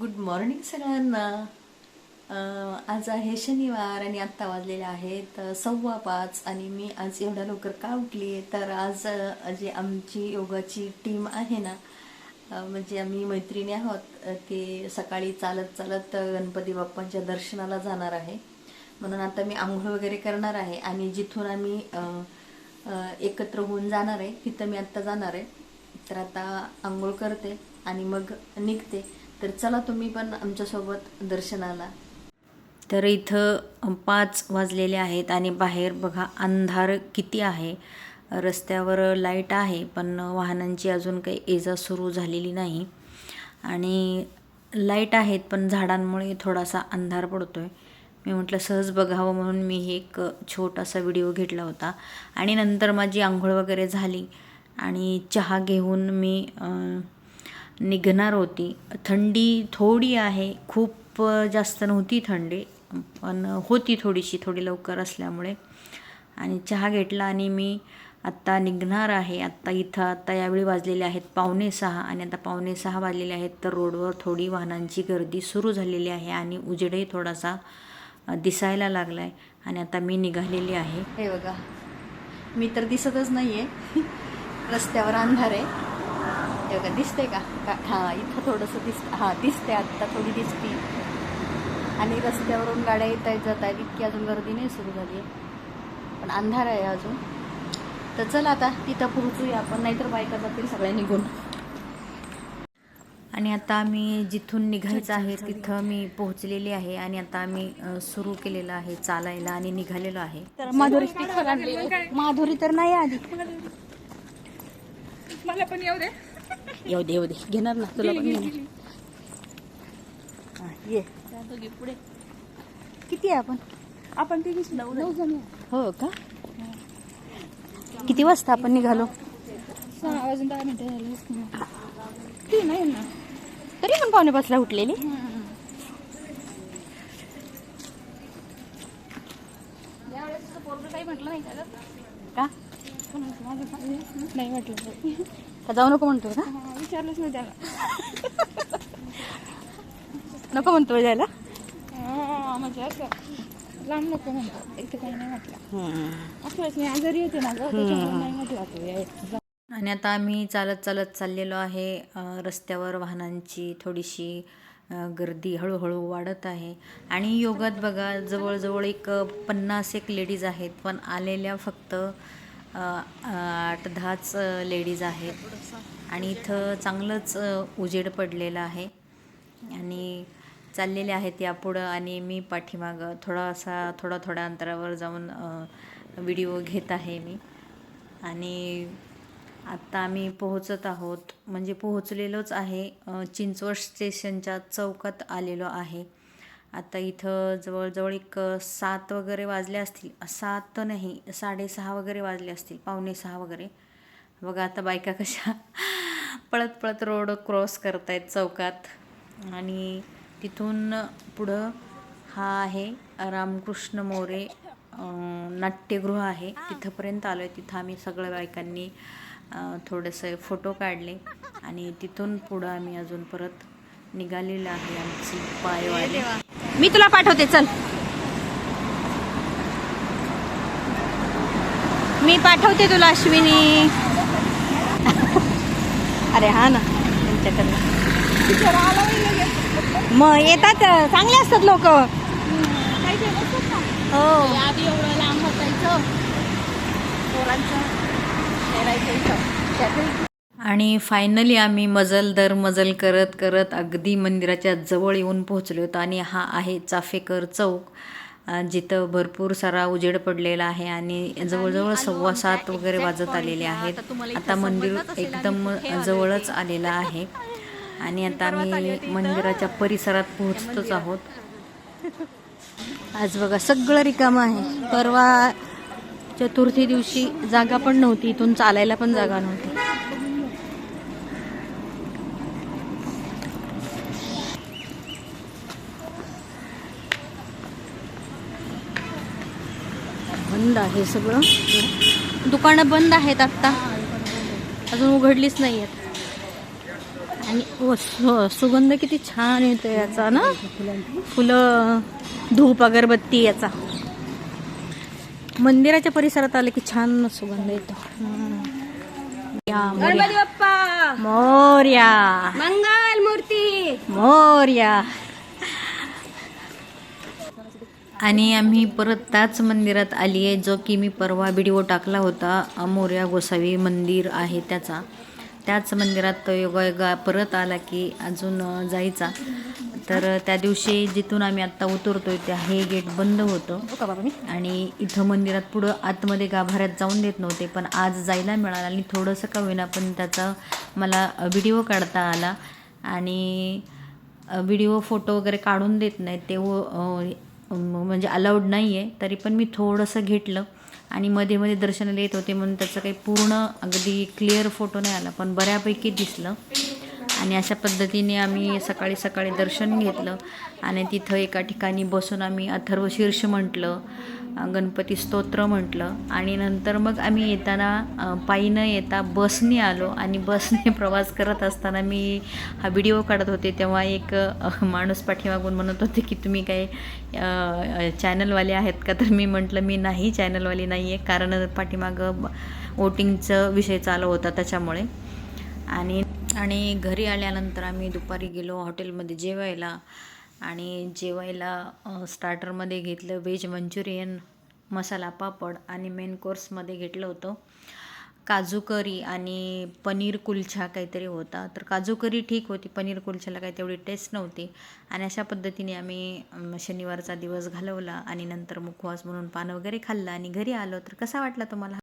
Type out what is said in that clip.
Good morning सगळ्यांना. आज आहे शनिवार आणि आत्ता वाजलेले आहेत सव्वा पाच आणि मी आज एवढ्या लवकर का उठली तर आज जी जे आमची योगाची टीम आहे ना म्हणजे आम्ही मैत्रिणी आहोत ते सकाळी चालत चालत गणपती बाप्पांच्या दर्शनाला जाणार आहे. म्हणून आता मी आंघोळ वगैरे करणार आहे आणि जिथून आम्ही एकत्र होऊन जाणार आहे तिथं मी आत्ता जाणार आहे. तर आता आंघोळ करते आणि मग निघते. तर चला तुम्ही पण आमच्यासोबत दर्शनाला. तर इथं पाच वाजलेले आहेत आणि बाहेर बघा अंधार किती आहे. रस्त्यावर लाइट आहे पण वाहनांची अजून काही एजा सुरू झालेली नाही. आणि लाइट आहेत पण झाडांमुळे थोडासा अंधार पडतो आहे मी म्हटलं सहज बघावं म्हणून मी हे एक छोटासा व्हिडिओ घेतला होता. आणि नंतर माझी आंघोळ वगैरे झाली आणि चहा घेऊन मी निघणार होती. थंडी थोडी आहे. खूप जास्त नव्हती थंडी पण होती थोडीशी थोडी लवकर असल्यामुळे. आणि चहा घेतला आणि मी आत्ता निघणार आहे. आत्ता इथं आत्ता यावेळी वाजलेले आहेत पावणे सहा आणि आता पावणे सहा वाजलेले आहेत. तर रोडवर थोडी वाहनांची गर्दी सुरू झालेली आहे आणि उजेडही थोडासा दिसायला लागला आहे आणि आता मी निघालेली आहे. हे बघा. मी तर दिसतच नाही आहे रस्त्यावर अंधार आहे. बघा दिसते का? का? हां इथं थोडंसं दिसतं हां दिसते आत्ता थोडी दिसते. आणि रस्त्यावरून गाड्या येत आहेत जात आहेत इतकी अजून गर्दी नाही सुरू झाली आहे पण अंधार आहे अजून. तर चला आता तिथं पोहोचूया आपण नाहीतर बायका जातील सगळ्या निघून. आणि आता आम्ही जिथून निघायचं आहे तिथं मी पोहोचलेली आहे आणि आता आम्ही सुरू केलेलं आहे चालायला आणि निघालेलो आहे. तर माधुरी माधुरी तर नाही आधी मला पण येऊ दे. येऊ दे येऊ दे. घेणार ना तुला पण घेणार ये. पुढे किती आहे आपण? आपण तिघी नऊ नऊ जण. हो का? किती वाजता आपण निघालो? सहा वाजून दहा मिनिटं झाली. ती नाही ना. तरी पण पावणे पाचला उठलेली. काही म्हटलं नाही का. नाही म्हटलं. का जाऊ नको म्हणतोय का? हा, विचारलंच नाही त्याला. नको म्हणतोय जायला? हा, म्हणजे असं लांब नको म्हणतो इथं काही नाही म्हटलं. असं मी आजारी येते ना गं त्याच्यामुळे नाही म्हटलं तू. आणि आता आम्ही चालत चालत चाललेलो आहे रस्त्यावर वाहनांची थोडीशी गर्दी हळूहळू वाढत आहे. आणि योगात बघा जवळजवळ एक पन्नास एक लेडीज आहेत पण आलेल्या फक्त आठ दहाच लेडीज आहेत. आणि इथं चांगलंच उजेड पडलेलं आहे. आणि चाललेले आहेत यापुढं आणि मी पाठीमागं थोडासा थोडा थोड्या अंतरावर जाऊन व्हिडिओ घेत आहे मी. आणि आत्ता आम्ही पोहोचत आहोत. म्हणजे पोहोचलेलोच आहे. चिंचवड स्टेशनच्या चौकात आलेलो आहे. आता इथं जवळजवळ एक सात वगैरे वाजले असतील. सात तर नाही साडेसहा वगैरे वाजले असतील पावणे सहा वगैरे. बघा आता बायका कशा पळत पळत रोड क्रॉस करत आहेत चौकात. आणि तिथून पुढं हा आहे रामकृष्ण मोरे नाट्यगृह आहे. तिथंपर्यंत आलो आहे तिथं आम्ही सगळ्या बायकांनी थोडेसे फोटो काढले. आणि तिथून पुढं आम्ही अजून परत निघालेलं आहे आमची पायवाली. मी तुला पाठवते चल. मी पाठवते तुला अश्विनी. अरे हा ना त्यांच्याकडनं. मग येतात चांगले असतात लोक. हो. आधी एवढं लांब होतायचं. पोरांचं इथं. आणि फायनली आम्ही मजल दर मजल करत करत अगदी मंदिराच्या जवळ येऊन पोहोचलो होतो. आणि हा आहे चाफेकर चौक जिथं भरपूर सारा उजेड पडलेला आहे आणि जवळजवळ सव्वा सात वगैरे वाजत आलेले आहेत. आता मंदिर एकदम जवळच आलेलं आहे. आणि आता आम्ही मंदिराच्या परिसरात पोहोचतोच आहोत. आज बघा सगळं रिकामं आहे. परवा चतुर्थी दिवशी जागा पण नव्हती. इथून चालायला पण जागा नव्हती. बंद आहे सगळं. दुकानं बंद आहेत आत्ता अजून उघडलीच नाही आहेत आणि सुगंध किती छान येतो याचा ना? फुलं धूप अगरबत्ती याचा. मंदिराच्या परिसरात आले की छान सुगंध येतो. मोरया. मंगल मूर्ती! मोरया. आणि आम्ही परत त्याच मंदिरात आली आहे जो की मी परवा व्हिडिओ टाकला होता अ, मोरया गोसावी मंदिर आहे त्याचा. त्याच मंदिरात तो योगा परत आला की अजून जायचा. तर त्या दिवशी जिथून आम्ही आत्ता उतरतोय त्या हे गेट बंद होतं. आणि इथं मंदिरात पुढं आतमध्ये गाभाऱ्यात जाऊन देत नव्हते पण आज जायला मिळालं आणि थोडंसं का होईना पण त्याचा मला व्हिडिओ काढता आला. आणि व्हिडिओ फोटो वगैरे काढून देत नाहीत ते म्हणजे अलाउड नाही आहे तरी पण मी थोडंसं घेतलं. आणि मध्ये मध्ये दर्शनाला येत होते म्हणून त्याचं काही पूर्ण अगदी क्लिअर फोटो नाही आला पण बऱ्यापैकी दिसलं. आणि अशा पद्धतीने आम्ही सकाळी सकाळी दर्शन घेतलं. आणि तिथं एका ठिकाणी बसून आम्ही अथर्व शीर्ष म्हटलं गणपती स्तोत्र म्हटलं. आणि नंतर मग आम्ही येताना पायी न येता बसने आलो आणि बसने प्रवास करत असताना मी हा व्हिडिओ काढत होते. तेव्हा एक माणूस पाठीमागून म्हणत होते की तुम्ही काय चॅनलवाले आहेत का? तर मी म्हटलं मी नाही चॅनलवाली नाही आहे कारण पाठीमागं वोटिंगचं विषय चालू होता त्याच्यामुळे. आणि आणि घरी आल्यानंतर आम्ही दुपारी गेलो हॉटेलमध्ये जेवायला आणि जेवायला स्टार्टरमध्ये घेतलं व्हेज मंचुरियन मसाला पापड आणि मेन कोर्समध्ये घेतलं होतं. काजू करी आणि पनीर कुलछा काहीतरी होता. तर काजू करी ठीक होती पनीर कुलछाला काही तेवढी टेस्ट नव्हती. आणि अशा पद्धतीने आम्ही शनिवारचा दिवस घालवला आणि नंतर मुखवास म्हणून पान वगैरे खाल्लं आणि घरी आलो. तर कसा वाटला तुम्हाला?